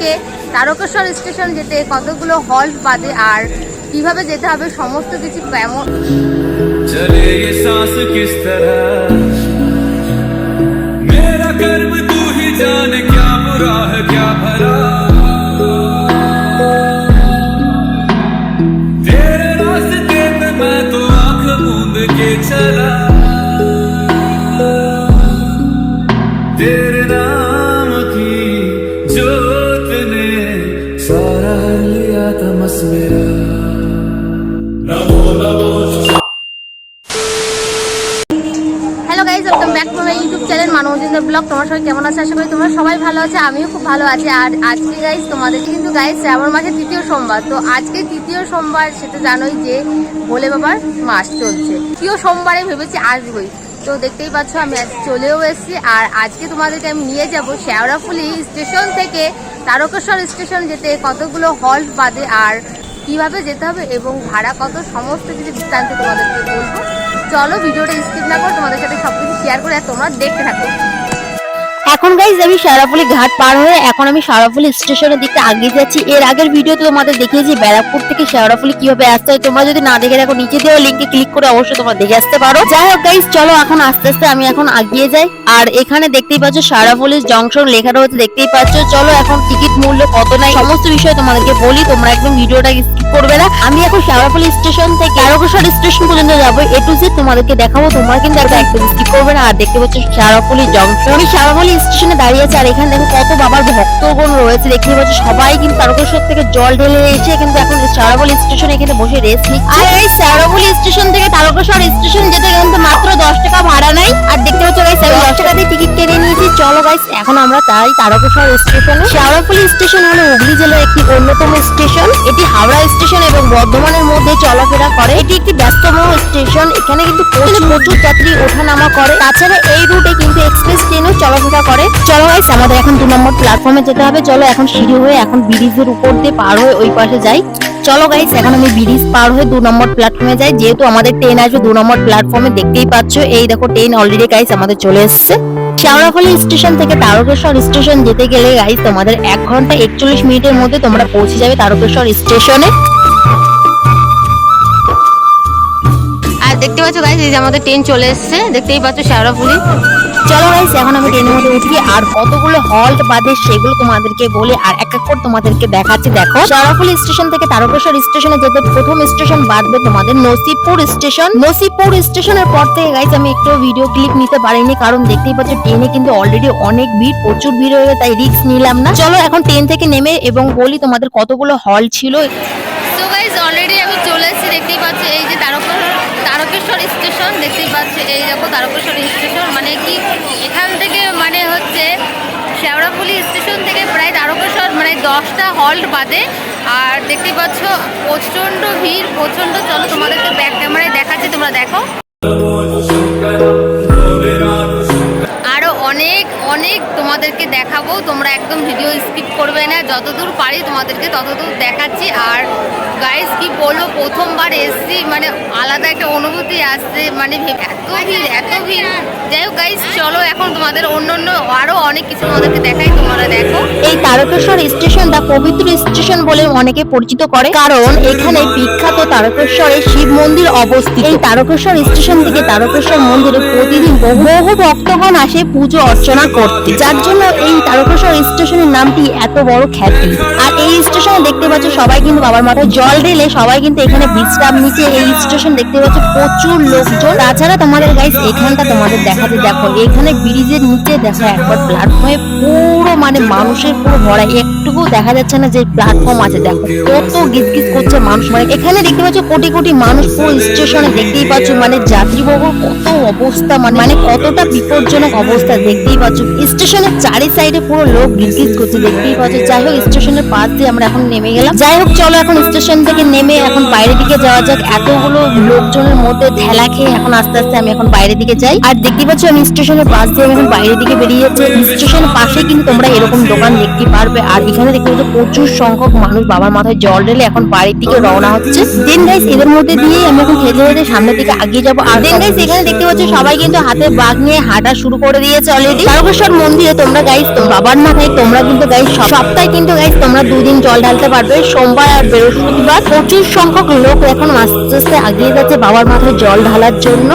থেকে তারকেশ্বর স্টেশন যেতে কতগুলো হল্ট বাদে আর কীভাবে যেতে হবে, সমস্ত কিছু কেমন चले হ্যালো ইউটিউব চ্যানেল তোমার কেমন আছে? আশা করি সবাই ভালো আছে, আমিও খুব ভালো আছি। আর তোমাদের কিন্তু তৃতীয় সোমবার। তো আজকে তৃতীয় সোমবার, সেটা জানোই যে বাবার মাস চলছে। ভেবেছি তো দেখতেই পাচ্ছ, আমি চলেও এসেছি। আর আজকে তোমাদেরকে আমি নিয়ে যাব শেওড়াফুলি স্টেশন থেকে তারকেশ্বর স্টেশন যেতে কতগুলো হল্ট বাদে। আর কীভাবে যেতে হবে এবং ভাড়া কত, সমস্ত কিছু বিস্তারিত তোমাদেরকে বলব। চলো, ভিডিওটা স্কিপ না করে তোমাদের সাথে সবকিছু শেয়ার করে আর তোমরা দেখতে থাকো। এখন গাইজ আমি সারাফুলি ঘাট পার হয়ে এখন আমি সারাফুলি স্টেশনের দিকে আগিয়ে যাচ্ছি। এর আগের ভিডিওতে তোমাদের দেখিয়েছি ব্যারাকপুর থেকে শেওড়াফুলি কীভাবে আসতে হয়। তোমরা যদি না দেখে দেখো নিচে দেওয়া লিঙ্কে ক্লিক করে অবশ্যই তোমরা দেখে আসতে পারো। যাই হোক গাইজ চলো এখন আস্তে আস্তে আমি এখন আগিয়ে যাই। আর এখানে দেখতেই পাচ্ছ সারাফুলি জংশন লেখা রয়েছে দেখতেই পাচ্ছ। চলো এখন টিকিট মূল্য কত নাই, সমস্ত বিষয় তোমাদেরকে বলি। তোমরা একদম ভিডিওটা স্কিপ করবে না। আমি এখন সারাফুলি স্টেশন থেকে তারকেশ্বর স্টেশন পর্যন্ত যাব। এ টু জেড তোমাদেরকে দেখাবো। তোমরা কিন্তু একদম স্কিপ করবে না। আর দেখতে পাচ্ছ সারাফুলি জংশন আমি সারাফুলি স্টেশনে দাঁড়িয়ে আছি আর এখানে দেখো কত বাবার ভক্তগণ রয়েছে দেখতে পাচ্ছ সবাই কিন্তু তারকেশ্বর থেকে জল ঢেলে এসে কিন্তু এখন সারাবলি স্টেশন এখানে বসে রেস্ট নিচ্ছে। আর এই সারাবলি স্টেশন থেকে তারকেশ্বর স্টেশন যেতে কিন্তু মাত্র দশ টাকা ভাড়া নাই আর দেখতে পাচ্ছ গাইস আমি দশ টাকা দিয়ে টিকিট কেটে নিয়েছি। চলো গাইস এখন আমরা তাই তারকেশ্বর স্টেশনে শাওড়াফুলি স্টেশন হলো হুগলি জেলার একটি অন্যতম স্টেশন এটি হাওড়া স্টেশন এবং বর্ধমানের মধ্যে চলাফেরা করে। এটি একটি ব্যস্ততম স্টেশন এখানে কিন্তু প্রচুর যাত্রী ওঠানামা করে। তাছাড়া এই রুটে কিন্তু এক্সপ্রেস ট্রেনও চলাফেরা করে। চলো গাইস আমাদের এখন দু নম্বর প্ল্যাটফর্মে যেতে হবে। চলো এখন সিঁড়ি হয়ে এখন ব্রিজের উপর দিয়ে পার হয়ে ওই পাশে যাই। চলো গাইস এখন আমি ব্রিজ পার হয়ে দু নম্বর প্ল্যাটফর্মে যাই। যেহেতু আমাদের ট্রেন আসবে দু নম্বর প্ল্যাটফর্মে দেখতেই পাচ্ছ। এই দেখো ট্রেন অলরেডি গাইস আমাদের চলে এসেছে। শেওড়াফলি স্টেশন থেকে তারকেশ্বর স্টেশন যেতে গেলে গাইস তোমাদের এক ঘণ্টা একচল্লিশ মিনিটের মধ্যে তোমরা পৌঁছে যাবে তারকেশ্বর স্টেশনে আর দেখতে পাচ্ছ গাইস এই যে আমাদের ট্রেন চলে এসেছে। দেখতেই পাচ্ছ শেওড়াফুলি চলো গাইস এখন আমি ট্রেনের মধ্যে উঠি আর কতগুলো হল্ট বাদে সেগুলো তোমাদেরকে বলে আর এক এক করে তোমাদেরকে দেখাচ্ছি। দেখো, সরাফুলি স্টেশন থেকে তারকেশ্বর স্টেশনে যেতে প্রথম স্টেশন বাদবে তোমাদের নসিবপুর স্টেশন নসিবপুর স্টেশনের পর থেকে গাইস আমি একটু ভিডিও ক্লিপ নিতে পারিনি, কারণ দেখতেই পাচ্ছ ট্রেনে কিন্তু অলরেডি অনেক ভিড়, প্রচুর ভিড় হয়ে তাই রিস্ক নিলাম না। চলো এখন ট্রেন থেকে নেমে এবং বলি তোমাদের কতগুলো হল ছিল। দশটা হল্ট বাদে, আর দেখতে পাচ্ছ, প্রচণ্ড ভিড়, প্রচণ্ড চলো তোমাদেরকে ব্যাক ক্যামেরায় দেখাচ্ছি, তোমরা দেখো। আরও অনেক অনেক তোমাদেরকে দেখাবো, তোমরা একদম ভিডিও স্কিপ করবে না, যতদূর পারি তোমাদেরকে ততদূর দেখাচ্ছি। আর গাইস কি বলব, প্রথমবার এসছি মানে আলাদা একটা অনুভূতি আসছে মানে এত ভিড় এত ভিড়। যাই হোক গাইস চলো এখন তোমাদের অন্য অন্য আরও অনেক কিছু তোমাদেরকে দেখাই, তোমরা দেখো। এই তারকেশ্বর স্টেশনটা পবিত্র স্টেশন বলে অনেকে পরিচিত করে, কারণ এখানে বিখ্যাত তারকেশ্বরের শিব মন্দির অবস্থিত। এই তারকেশ্বর স্টেশন থেকে তারকেশ্বর মন্দিরে প্রতিদিন বহু ভক্তগণ আসে পুজো অর্চনা করতে। যার জন্য এই তারকেশ্বর স্টেশনের নামটি এত বড় খ্যাতি। আর এই স্টেশনে দেখতে পাচ্ছ সবাই কিন্তু বাবার মাথায় জল ঢেলে সবাই কিন্তু এখানে বিশ্রাম নিচে এই স্টেশন দেখতে পাচ্ছ প্রচুর লোকজন। তাছাড়া তোমাদের গাইস এখানটা তোমাদের দেখাতে দেখো, এখানে ব্রিজের নিচে দেখো, একবার প্ল্যাটফর্মে পুরো মানে মানুষের পুরো ভরা। একটুকু দেখা যাচ্ছে না যে প্ল্যাটফর্ম আছে। দেখো, কত গিজগিজ করছে মানুষ। মানে এখানে দেখতে পাচ্ছ, কোটি কোটি মানুষ পুরো স্টেশনে দেখতেই পাচ্ছ। মানে যাত্রী বহু কত অবস্থা মানে মানে কতটা বিপজ্জনক অবস্থা দেখতেই পাচ্ছ। স্টেশনের চারি সাইডে পুরো লোক গিজগিজ করছে, দেখতেই পাচ্ছ। যাই হোক স্টেশনের পাশ দিয়ে আমরা এখন নেমে গেলাম। যাই হোক, চলো এখন স্টেশন থেকে নেমে এখন বাইরের দিকে যাওয়া যাক। এতগুলো লোকজনের মধ্যে ঠেলা খেয়ে এখন আস্তে আস্তে আমি এখন বাইরের দিকে যাই। আর দেখতে পাচ্ছ আমি স্টেশনের পাশ দিয়ে এখন বাইরের দিকে বেরিয়ে যাচ্ছি। স্টেশনের পাশে কিন্তু তোমরা এরকম দোকান দেখতে পারবে। আর এখানে দেখতে পাচ্ছ, প্রচুর সংখ্যক মানুষ বাবার মাথায় জল ঢেলে এখন বাড়ির দিকে রওনা হচ্ছে। দেন গাইস এদের মধ্যে দিয়ে আমি এখন হেঁটে হেঁটে সামনের দিকে আগিয়ে যাব। আর দেন গাইস এখানে দেখতে পাচ্ছ, সবাই কিন্তু হাতে বাঘ নিয়ে হাঁটা শুরু করে দিয়েছে অলরেডি তারকেশ্বর মন্দিরে তোমরা গাইস বাবার মাথায় তোমরা কিন্তু গাইস সপ্তাহে কিন্তু গাইস তোমরা দুদিন জল ঢালতে পারবে। সোমবার আর বৃহস্পতিবার প্রচুর সংখ্যক লোক এখন আস্তে আস্তে আগিয়ে যাচ্ছে বাবার মাথায় জল ঢালার জন্য।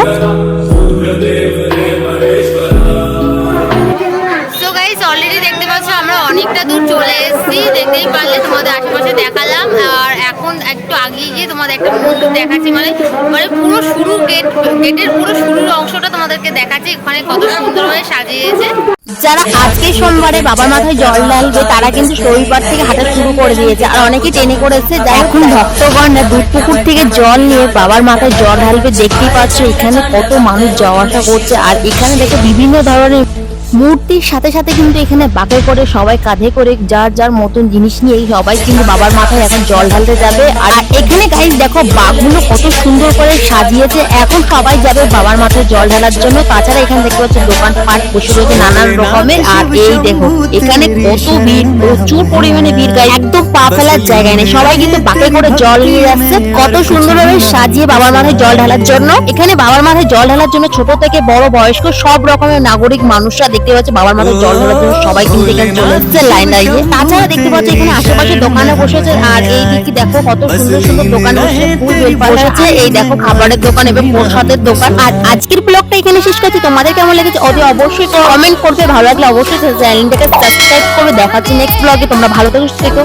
দেখালাম, আর এখন একটু আগিয়ে গিয়ে তোমাদের একটা মন্দির দেখাচ্ছি মানে মানে পুরো শুরু গেট গেটের পুরো শুরুর অংশটা তোমাদেরকে দেখাচ্ছি ওখানে কত সুন্দরভাবে সাজিয়েছে। যারা আজকে সোমবারে বাবার মাথায় জল ঢালবে, তারা কিন্তু রবিবার থেকে হাঁটা শুরু করে দিয়েছে, আর অনেকে ট্রেনে করেছে যাই এখন ভক্তগণরা দুধ পুকুর থেকে জল নিয়ে বাবার মাথায় জল ঢালবে, দেখতেই পাচ্ছ এখানে কত মানুষ যাওয়া আসা করছে, আর এখানে দেখো বিভিন্ন ধরনের মূর্তির সাথে সাথে কিন্তু এখানে বাঁকে করে সবাই কাঁধে করে যার যার মতন জিনিস নিয়ে সবাই কিন্তু বাবার মাথায় এখন জল ঢালতে যাবে। আর এখানে গাইস দেখো, বাঘগুলো কত সুন্দর করে সাজিয়েছে। এখন সবাই যাবে বাবার মাথায় জল ঢালার জন্য। তাছাড়া এখানে দেখতে পাচ্ছ দোকান পাট বসে রয়েছে নানান রকমের। আর এই দেখো, এখানে কত ভিড়, প্রচুর পরিমাণে ভিড় গাই একদম পা ফেলার জায়গায় নেই। সবাই কিন্তু বাঁকে করে জল নিয়ে যাচ্ছে। কত সুন্দরভাবে সাজিয়ে বাবার মাথায় জল ঢালার জন্য। এখানে বাবার মাথায় জল ঢালার জন্য ছোট থেকে বড় বয়স্ক সব রকমের নাগরিক মানুষরা দেখতে পাচ্ছি বাবার মাথায় জল ধরার জন্য সবাই কিন্তু এখানে চলে এসছে লাইন দাঁড়িয়ে। তাছাড়া দেখতে পাচ্ছি এখানে আশেপাশে দোকানে বসেছে আর এই দিকে দেখো কত সুন্দর সুন্দর দোকান বসেছে ফুল এই দেখো খাবারের দোকান এবং প্রসাদের দোকান। আর আজকের ব্লগটা এখানে শেষ করছি। তোমাদের কেমন লেগেছে অতি অবশ্যই কমেন্ট করবে। ভালো লাগলে অবশ্যই চ্যানেলটাকে সাবস্ক্রাইব করে দেখাচ্ছি নেক্সট ব্লগে তোমরা ভালো থেকো সুস্থ থেকো।